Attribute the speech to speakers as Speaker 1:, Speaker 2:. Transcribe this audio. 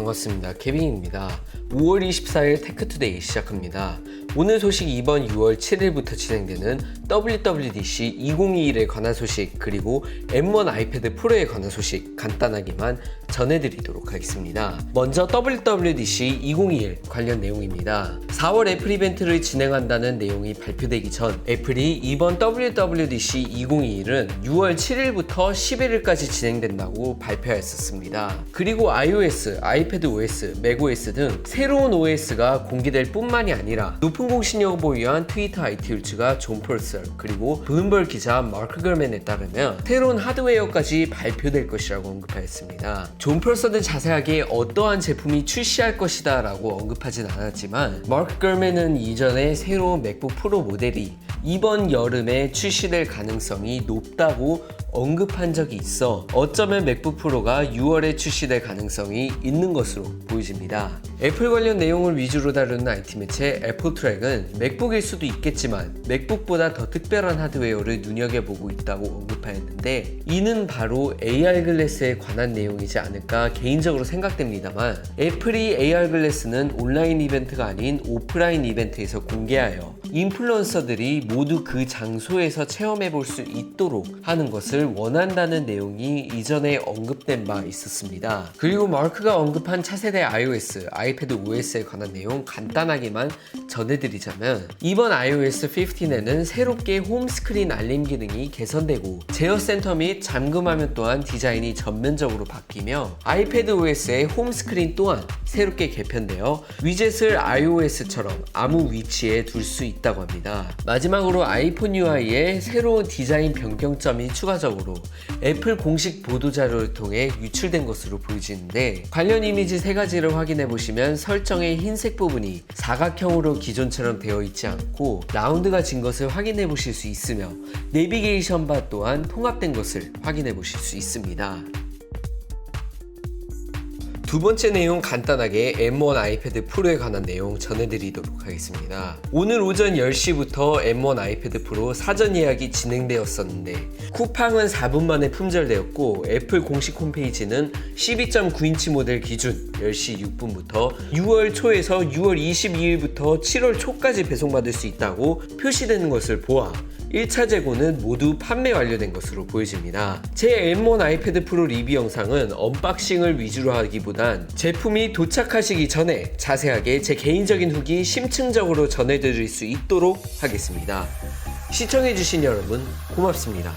Speaker 1: 반갑습니다. 케빈입니다. 5월 24일 테크투데이 시작합니다. 오늘 소식 이번 6월 7일부터 진행되는 WWDC 2021에 관한 소식 그리고 M1 아이패드 프로에 관한 소식 간단하게만 전해드리도록 하겠습니다. 먼저 WWDC 2021 관련 내용입니다. 4월 애플 이벤트를 진행한다는 내용이 발표되기 전 애플이 이번 WWDC 2021은 6월 7일부터 11일까지 진행된다고 발표했었습니다. 그리고 iOS, 아이패드 OS, macOS 등 새로운 OS가 공개될 뿐만이 아니라 높은 공신력을 보유한 트위터 IT 율츠가 존 펄설 그리고 블룸버그 기자 마크 걸맨에 따르면 새로운 하드웨어까지 발표될 것이라고 언급하였습니다. 존 펄설은 자세하게 어떠한 제품이 출시할 것이다 라고 언급하진 않았지만 마크 걸맨은 이전에 새로운 맥북 프로 모델이 이번 여름에 출시될 가능성이 높다고 언급한 적이 있어 어쩌면 맥북 프로가 6월에 출시될 가능성이 있는 것으로 보여집니다. 애플 관련 내용을 위주로 다루는 IT 매체 애플 트랙은 맥북일 수도 있겠지만 맥북보다 더 특별한 하드웨어를 눈여겨보고 있다고 언급하였는데 이는 바로 AR 글래스에 관한 내용이지 않을까 개인적으로 생각됩니다만 애플이 AR 글래스는 온라인 이벤트가 아닌 오프라인 이벤트에서 공개하여 인플루언서들이 모두 그 장소에서 체험해 볼 수 있도록 하는 것을 원한다는 내용이 이전에 언급된 바 있었습니다. 그리고 마크가 언급한 차세대 iOS, 아이패드 OS에 관한 내용 간단하게만 전해드리자면 이번 iOS 15에는 새롭게 홈스크린 알림 기능이 개선되고 제어 센터 및 잠금 화면 또한 디자인이 전면적으로 바뀌며 아이패드 OS의 홈스크린 또한 새롭게 개편되어 위젯을 iOS처럼 아무 위치에 둘 수 있다고 합니다. 마지막으로 아이폰 UI에 새로운 디자인 변경점이 추가적으로 애플 공식 보도 자료를 통해 유출된 것으로 보여지는데 관련 이미지 세 가지를 확인해 보시면 설정의 흰색 부분이 사각형으로 기존처럼 되어 있지 않고 라운드가 진 것을 확인해 보실 수 있으며 내비게이션 바 또한 통합된 것을 확인해 보실 수 있습니다. 두 번째 내용 간단하게 M1 아이패드 프로에 관한 내용 전해드리도록 하겠습니다. 오늘 오전 10시부터 M1 아이패드 프로 사전 예약이 진행되었었는데 쿠팡은 4분 만에 품절되었고 애플 공식 홈페이지는 12.9인치 모델 기준 10시 6분부터 6월 초에서 6월 22일부터 7월 초까지 배송받을 수 있다고 표시되는 것을 보아 1차 재고는 모두 판매 완료된 것으로 보여집니다. 제 M1 아이패드 프로 리뷰 영상은 언박싱을 위주로 하기보단 제품이 도착하시기 전에 자세하게 제 개인적인 후기 심층적으로 전해드릴 수 있도록 하겠습니다. 시청해주신 여러분 고맙습니다.